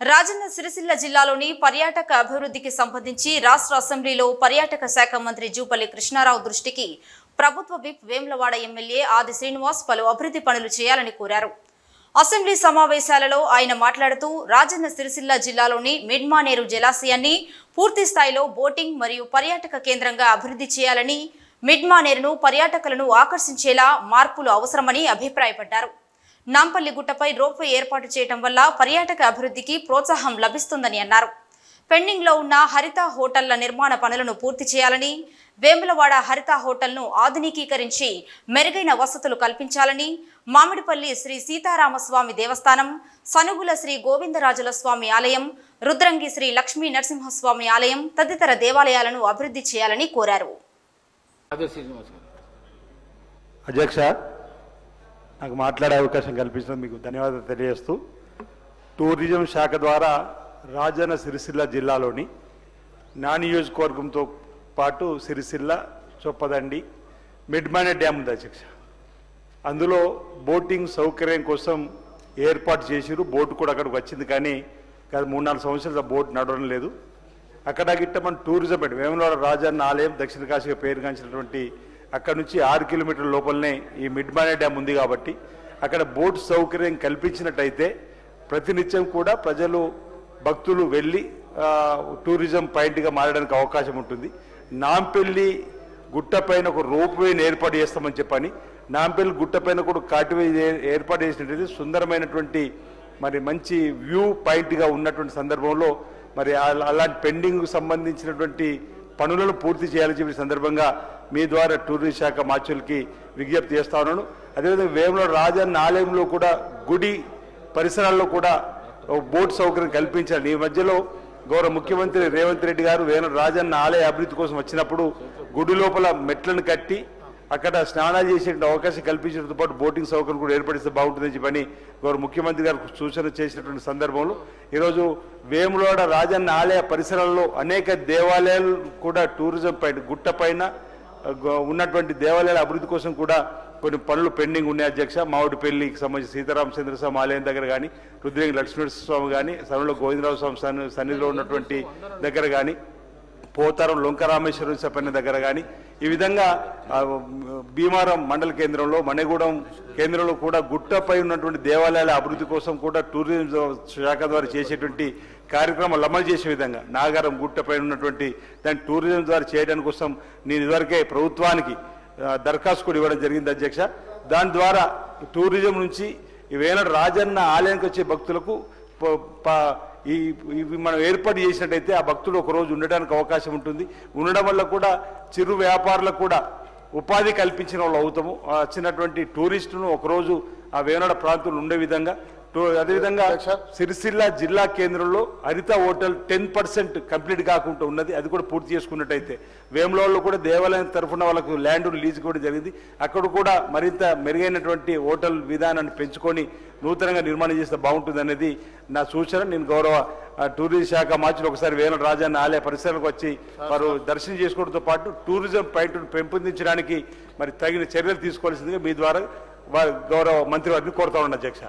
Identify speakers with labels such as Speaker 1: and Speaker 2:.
Speaker 1: రాజన్న సిరిసిల్ల జిల్లాలోని పర్యాటక అభివృద్ధికి సంబంధించి రాష్ట్ర అసెంబ్లీలో పర్యాటక శాఖ మంత్రి జూపల్లి కృష్ణారావు దృష్టికి ప్రభుత్వ విప్ వేములవాడ ఎమ్మెల్యే ఆది శ్రీనివాస్ పలు అభివృద్ధి పనులు చేయాలని కోరారు. అసెంబ్లీ సమావేశాలలో ఆయన మాట్లాడుతూ రాజన్న సిరిసిల్ల జిల్లాలోని మిడ్మానేరు జలాశయాన్ని పూర్తి స్థాయిలో బోటింగ్ మరియు పర్యాటక కేంద్రంగా అభివృద్ధి చేయాలని మిడ్మానేరును పర్యాటకులను ఆకర్షించేలా మార్పులు అవసరమని అభిప్రాయపడ్డారు. నాంపల్లి గుట్టపై రోప్వే ఏర్పాటు చేయడం వల్ల పర్యాటక అభివృద్ధికి ప్రోత్సాహం లభిస్తుందని అన్నారు. పెండింగ్లో ఉన్న హరిత హోటళ్ళ నిర్మాణ పనులను పూర్తి చేయాలని వేములవాడ హరిత హోటల్ను ఆధునికీకరించి మెరుగైన వసతులు కల్పించాలని మామిడిపల్లి శ్రీ సీతారామస్వామి దేవస్థానం సనుగుల శ్రీ గోవిందరాజుల స్వామి ఆలయం రుద్రంగి శ్రీ లక్ష్మీ నరసింహస్వామి ఆలయం తదితర దేవాలయాలను అభివృద్ధి చేయాలని కోరారు.
Speaker 2: అధ్యక్ష నాకు మాట్లాడే అవకాశం కల్పించినందుకు మీకు ధన్యవాదాలు తెలియజేస్తూ టూరిజం శాఖ ద్వారా రాజన్న సిరిసిల్ల జిల్లాలోని నా నియోజకవర్గంతో పాటు సిరిసిల్ల చొప్పదండి మిడ్మానే డ్యామ్ ఉంది అధ్యక్ష. అందులో బోటింగ్ సౌకర్యం కోసం ఏర్పాటు చేసిరు బోటు కూడా అక్కడికి వచ్చింది కానీ గత మూడు నాలుగు సంవత్సరాలు ఆ బోట్ నడవడం లేదు. అక్కడ గిట్ట మన టూరిజం పెట్టి వేములవాడ రాజన్న ఆలయం దక్షిణ కాశీగా పేరుగాంచినటువంటి అక్కడ నుంచి ఆరు కిలోమీటర్ల లోపలనే ఈ మిడ్మానే డ్యామ్ ఉంది కాబట్టి అక్కడ బోట్ సౌకర్యం కల్పించినట్టయితే ప్రతినిత్యం కూడా ప్రజలు భక్తులు వెళ్ళి టూరిజం పాయింట్గా మారడానికి అవకాశం ఉంటుంది. నాంపెల్లి గుట్టపైన ఒక రోప్ వేని ఏర్పాటు చేస్తామని చెప్పని నాంపల్లి గుట్టపైన కూడా కాటివే ఏర్పాటు చేసినట్లయితే సుందరమైనటువంటి మరి మంచి వ్యూ పాయింట్గా ఉన్నటువంటి సందర్భంలో మరి అలా- అలాంటి పెండింగ్ సంబంధించినటువంటి పనులను పూర్తి చేయాలని చెప్పి సందర్భంగా మీ ద్వారా టూరిజం శాఖ మాచులకి విజ్ఞప్తి చేస్తా ఉన్నాను. అదేవిధంగా వేములవాడ రాజన్న ఆలయంలో కూడా గుడి పరిసరాల్లో కూడా బోట్ సౌకర్యం కల్పించాలి ఈ మధ్యలో గౌరవ ముఖ్యమంత్రి రేవంత్ రెడ్డి గారు వేణు రాజన్న ఆలయ అభివృద్ధి కోసం వచ్చినప్పుడు గుడి లోపల మెట్లను కట్టి అక్కడ స్నానాలు చేసే అవకాశం కల్పించడంతో పాటు బోటింగ్ సౌకర్యం కూడా ఏర్పడిస్తే బాగుంటుందని చెప్పని గౌరవ ముఖ్యమంత్రి గారు సూచన చేసినటువంటి సందర్భంలో ఈరోజు వేములవాడ రాజన్న ఆలయ పరిసరాల్లో అనేక దేవాలయాలు కూడా టూరిజం పైన గుట్ట పైన ఉన్నటువంటి దేవాలయాల అభివృద్ధి కోసం కూడా కొన్ని పనులు పెండింగ్ ఉన్నాయి అధ్యక్ష. మామిడిపల్లికి సంబంధించి సీతారామచంద్ర స్వామి ఆలయం దగ్గర కానీ రుద్రంగి లక్ష్మీ స్వామి కానీ సమయంలో గోవిందరావు స్వామి సన్నిధిలో ఉన్నటువంటి దగ్గర కానీ పోతారం లొంకరామేశ్వరం చెప్పని దగ్గర కానీ ఈ విధంగా భీమారం మండల కేంద్రంలో మణిగూడెం కేంద్రంలో కూడా గుట్టపై ఉన్నటువంటి దేవాలయాల అభివృద్ధి కోసం కూడా టూరిజం శాఖ ద్వారా చేసేటువంటి కార్యక్రమాలు అమలు చేసే విధంగా నాగారం గుట్టపై ఉన్నటువంటి దాని టూరిజం ద్వారా చేయడానికి కోసం నేను ఇదివరకే ప్రభుత్వానికి దరఖాస్తు కూడా ఇవ్వడం జరిగింది అధ్యక్ష. దాని ద్వారా టూరిజం నుంచి ఈవేళ రాజన్న ఆలయానికి వచ్చే భక్తులకు ఈ ఇవి మనం ఏర్పాటు చేసినట్టయితే ఆ భక్తుడు ఒకరోజు ఉండడానికి అవకాశం ఉంటుంది. ఉండడం వల్ల కూడా చిరు వ్యాపారులకు కూడా ఉపాధి కల్పించిన వాళ్ళు అవుతాము. వచ్చినటువంటి టూరిస్టును ఒకరోజు ఆ వేనాడ ప్రాంతంలో ఉండే విధంగా అదేవిధంగా సిరిసిల్ల జిల్లా కేంద్రంలో Haritha hotel ten percent complete కాకుండా ఉన్నది. అది కూడా పూర్తి చేసుకున్నట్టయితే వేములవాడలో కూడా దేవాలయం తరఫున వాళ్ళకు ల్యాండ్ లీజ్ కూడా జరిగింది. అక్కడ కూడా మరింత మెరుగైనటువంటి హోటల్ విధానాన్ని పెంచుకొని నూతనంగా నిర్మాణం చేస్తే బాగుంటుంది అనేది నా సూచన. నేను గౌరవ టూరిజం శాఖ మార్చిలో ఒకసారి వేల రాజాన్న ఆలయ పరిసరాలకు వచ్చి వారు దర్శనం చేసుకోవడంతో పాటు టూరిజం పాయింట్ను పెంపొందించడానికి మరి తగిన చర్యలు తీసుకోవాల్సిందిగా మీ ద్వారా వారి గౌరవ మంత్రి వారిని కోరుతా ఉన్నాను అధ్యక్ష.